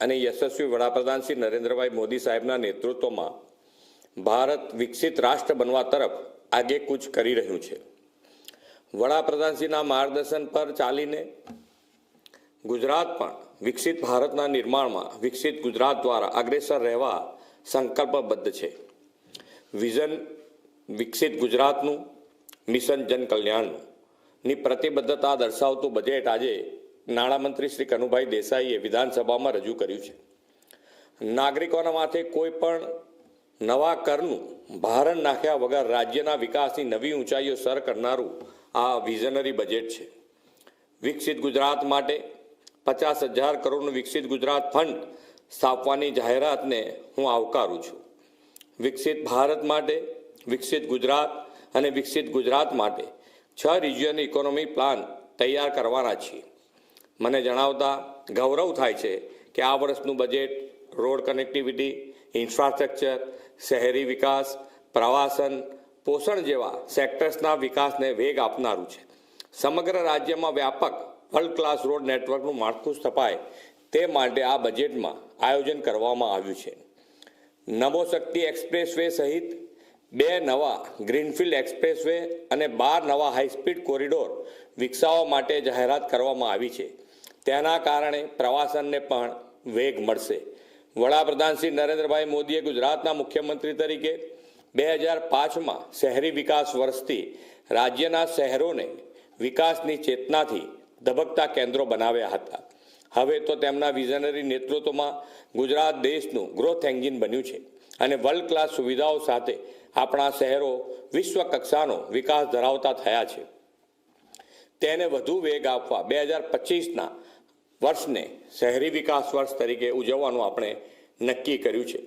અને યશસ્વી વડાપ્રધાન શ્રી નરેન્દ્રભાઈ મોદી સાહેબના નેતૃત્વમાં ભારત વિકસિત રાષ્ટ્ર બનવા તરફ આગેકૂચ કરી રહ્યું છે. વડાપ્રધાનશ્રીના માર્ગદર્શન પર ચાલીને ગુજરાત પણ વિકસિત ભારતના નિર્માણમાં વિકસિત ગુજરાત દ્વારા અગ્રેસર રહેવા સંકલ્પબદ્ધ છે. વિઝન વિકસિત ગુજરાતનું, મિશન જનકલ્યાણનું ની પ્રતિબદ્ધતા દર્શાવતું બજેટ આજે નાણામંત્રી શ્રી કનુભાઈ દેસાઈએ વિધાનસભામાં રજૂ કર્યું છે. નાગરિકોના માથે કોઈ પણ નવા કરનું ભારણ નાખ્યા વગર રાજ્યના વિકાસની નવી ઊંચાઈઓ સર કરનારું આ વિઝનરી બજેટ છે. વિકસિત ગુજરાત માટે પચાસ હજાર કરોડનું વિકસિત ગુજરાત ફંડ સ્થાપવાની જાહેરાતને હું આવકારું છું. વિકસિત ભારત માટે, વિકસિત ગુજરાત અને વિકસિત ગુજરાત માટે છ રિજિયન ઇકોનોમી પ્લાન તૈયાર કરવાના છીએ. મને જણાવતા ગૌરવ થાય છે કે આ વર્ષનું બજેટ રોડ કનેક્ટિવિટી ઇન્ફ્રાસ્ટ્રક્ચર શહેરી વિકાસ, પ્રવાસન, પોષણ જેવા સેક્ટર્સના વિકાસને વેગ આપનારું છે. સમગ્ર રાજ્યમાં વ્યાપક વર્લ્ડ ક્લાસ રોડ નેટવર્કનું માળખું સ્થપાય તે માટે આ બજેટમાં આયોજન કરવામાં આવ્યું છે. નમો શક્તિ એક્સપ્રેસ વે સહિત બે નવા ગ્રીનફિલ્ડ એક્સપ્રેસ વે અને બાર નવા હાઈસ્પીડ કોરિડોર વિકસાવવા માટે જાહેરાત કરવામાં આવી છે. તેના કારણે પ્રવાસનને પણ વેગ મળશે. વડાપ્રધાન શ્રી નરેન્દ્રભાઈ મોદીએ ગુજરાતના મુખ્યમંત્રી તરીકે બે હજાર પાંચમાં શહેરી વિકાસ વર્ષથી રાજ્યના શહેરોને વિકાસની ચેતનાથી ધબકતા કેન્દ્રો બનાવ્યા હતા. હવે તો તેમના વિઝનરી નેતૃત્વમાં ગુજરાત દેશનું ગ્રોથ એન્જિન બન્યું છે અને વર્લ્ડ ક્લાસ સુવિધાઓ સાથે આપણા શહેરો વિશ્વ કક્ષાનો વિકાસ ધરાવતા થયા છે. તેને વધુ વેગ આપવા બે હજાર પચીસના વર્ષને શહેરી વિકાસ વર્ષ તરીકે ઉજવવાનું આપણે નક્કી કર્યું છે.